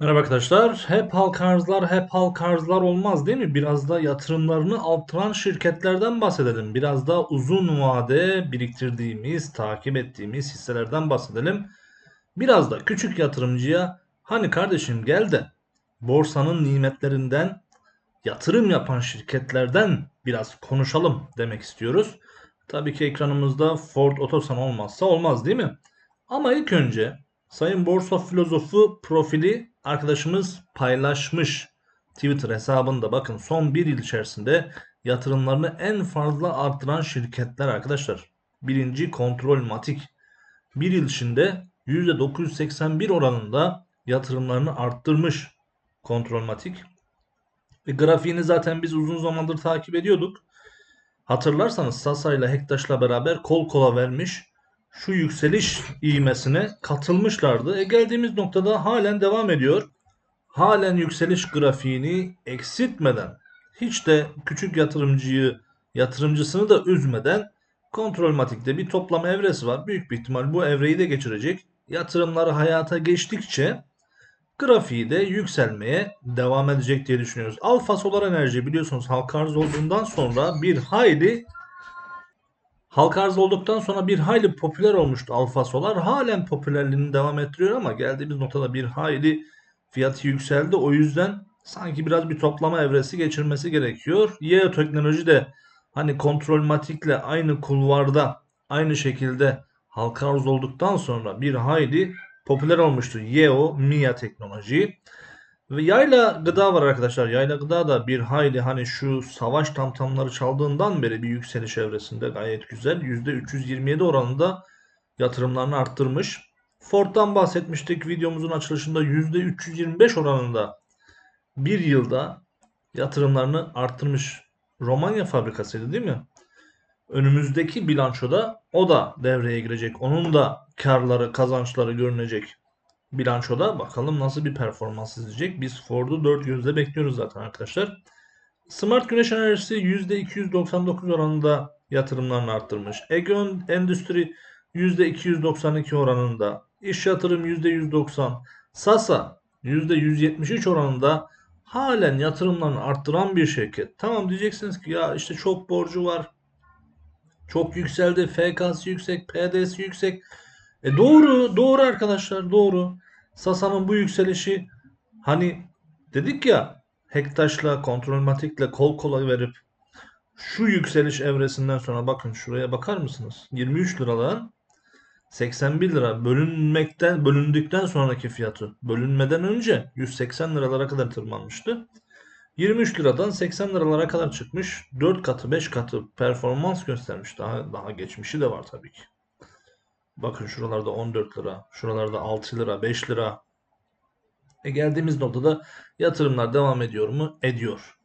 Merhaba arkadaşlar. Hep halka arzlar, hep halka arzlar olmaz değil mi? Biraz da yatırımlarını artıran şirketlerden bahsedelim. Biraz da uzun vade biriktirdiğimiz, takip ettiğimiz hisselerden bahsedelim. Biraz da küçük yatırımcıya hani kardeşim gel de borsanın nimetlerinden yatırım yapan şirketlerden biraz konuşalım demek istiyoruz. Tabii ki ekranımızda Ford Otosan olmazsa olmaz değil mi? Ama ilk önce Sayın Borsa Filozofu profili arkadaşımız paylaşmış. Twitter hesabında bakın son bir yıl içerisinde yatırımlarını en fazla arttıran şirketler arkadaşlar. Birinci Kontrol Matik. Bir yıl içinde %981 oranında yatırımlarını arttırmış Kontrol Matik. Ve grafiğini zaten biz uzun zamandır takip ediyorduk. Hatırlarsanız Sasa ile Hektaş'la beraber kol kola vermiş şu yükseliş ivmesine katılmışlardı. E geldiğimiz noktada halen devam ediyor. Halen yükseliş grafiğini eksiltmeden hiç de küçük yatırımcıyı yatırımcısını da üzmeden kontrolmatikte bir toplam evresi var. Büyük bir ihtimal bu evreyi de geçirecek. Yatırımları hayata geçtikçe grafiği de yükselmeye devam edecek diye düşünüyoruz. Alfa Solar Enerji biliyorsunuz halka arz olduğundan sonra bir hayli Halka arz olduktan sonra bir hayli popüler olmuştu Alfa Solar. Halen popülerliğini devam ettiriyor ama geldiğimiz noktada bir hayli fiyatı yükseldi. O yüzden sanki biraz bir toplama evresi geçirmesi gerekiyor. Yeo Teknoloji de hani kontrolmatikle aynı kulvarda aynı şekilde halka arz olduktan sonra bir hayli popüler olmuştu. Yeo Mia Teknoloji. Ve yayla gıda var arkadaşlar. Yayla gıda da bir hayli hani şu savaş tamtamları çaldığından beri bir yükseliş evresinde gayet güzel. %327 oranında yatırımlarını arttırmış. Ford'dan bahsetmiştik videomuzun açılışında %325 oranında bir yılda yatırımlarını arttırmış. Romanya fabrikasıydı değil mi? Önümüzdeki bilançoda o da devreye girecek. Onun da karları, kazançları görünecek bilançoda bakalım nasıl bir performans izleyecek. Biz Ford'u 4 gözle bekliyoruz zaten arkadaşlar. Smart Güneş Enerjisi %299 oranında yatırımlarını arttırmış. Egeon Endüstri %292 oranında. İş yatırım %190. Sasa %173 oranında halen yatırımlarını arttıran bir şirket. Tamam diyeceksiniz ki ya işte çok borcu var. Çok yükseldi. FK'sı yüksek, PD'si yüksek. E doğru, doğru arkadaşlar, doğru. Sasa'nın bu yükselişi hani dedik ya Hektaş'la kontrolmatikle kol kola verip şu yükseliş evresinden sonra bakın şuraya bakar mısınız? 23 liradan 81 lira bölünmekten bölündükten sonraki fiyatı bölünmeden önce 180 liralara kadar tırmanmıştı. 23 liradan 80 liralara kadar çıkmış. 4 katı 5 katı performans göstermiş. Daha daha geçmişi de var tabii ki. Bakın şuralarda 14 lira, şuralarda 6 lira, 5 lira. E geldiğimiz noktada yatırımlar devam ediyor mu? Ediyor.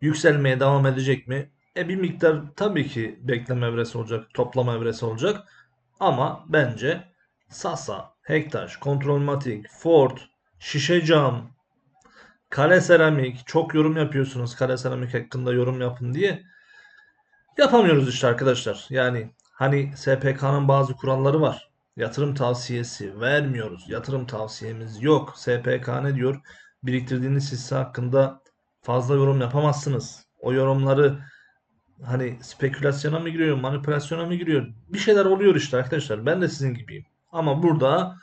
Yükselmeye devam edecek mi? E bir miktar tabii ki bekleme evresi olacak, toplama evresi olacak. Ama bence Sasa, Hektaş, Kontrolmatik, Ford, Şişe Cam, Kale Seramik çok yorum yapıyorsunuz. Kale Seramik hakkında yorum yapın diye. Yapamıyoruz işte arkadaşlar. Yani Hani SPK'nın bazı kuralları var. Yatırım tavsiyesi vermiyoruz. Yatırım tavsiyemiz yok. SPK ne diyor? Biriktirdiğiniz hisse hakkında fazla yorum yapamazsınız. O yorumları hani spekülasyona mı giriyor, manipülasyona mı giriyor? Bir şeyler oluyor işte arkadaşlar. Ben de sizin gibiyim. Ama burada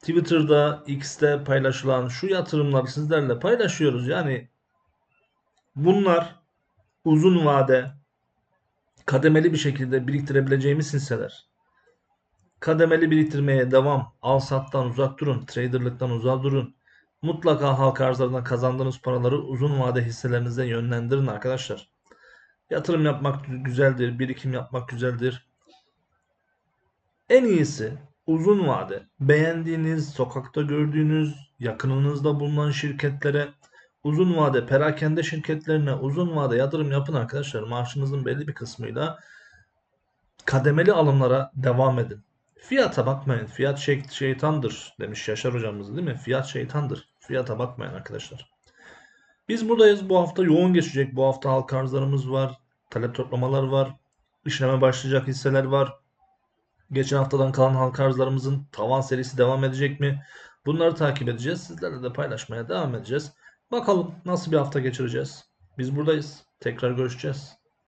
Twitter'da, X'te paylaşılan şu yatırımları sizlerle paylaşıyoruz. Yani bunlar uzun vade kademeli bir şekilde biriktirebileceğimiz hisseler. Kademeli biriktirmeye devam. Al sattan uzak durun. Traderlıktan uzak durun. Mutlaka halka arzlarından kazandığınız paraları uzun vade hisselerinize yönlendirin arkadaşlar. Yatırım yapmak güzeldir. Birikim yapmak güzeldir. En iyisi uzun vade beğendiğiniz, sokakta gördüğünüz, yakınınızda bulunan şirketlere uzun vade perakende şirketlerine uzun vade yatırım yapın arkadaşlar. Maaşınızın belli bir kısmıyla kademeli alımlara devam edin. Fiyata bakmayın. Fiyat şey, şeytandır demiş Yaşar hocamız değil mi? Fiyat şeytandır. Fiyata bakmayın arkadaşlar. Biz buradayız. Bu hafta yoğun geçecek. Bu hafta halka arzlarımız var. Talep toplamalar var. İşleme başlayacak hisseler var. Geçen haftadan kalan halka arzlarımızın tavan serisi devam edecek mi? Bunları takip edeceğiz. Sizlerle de paylaşmaya devam edeceğiz. Bakalım nasıl bir hafta geçireceğiz. Biz buradayız. Tekrar görüşeceğiz.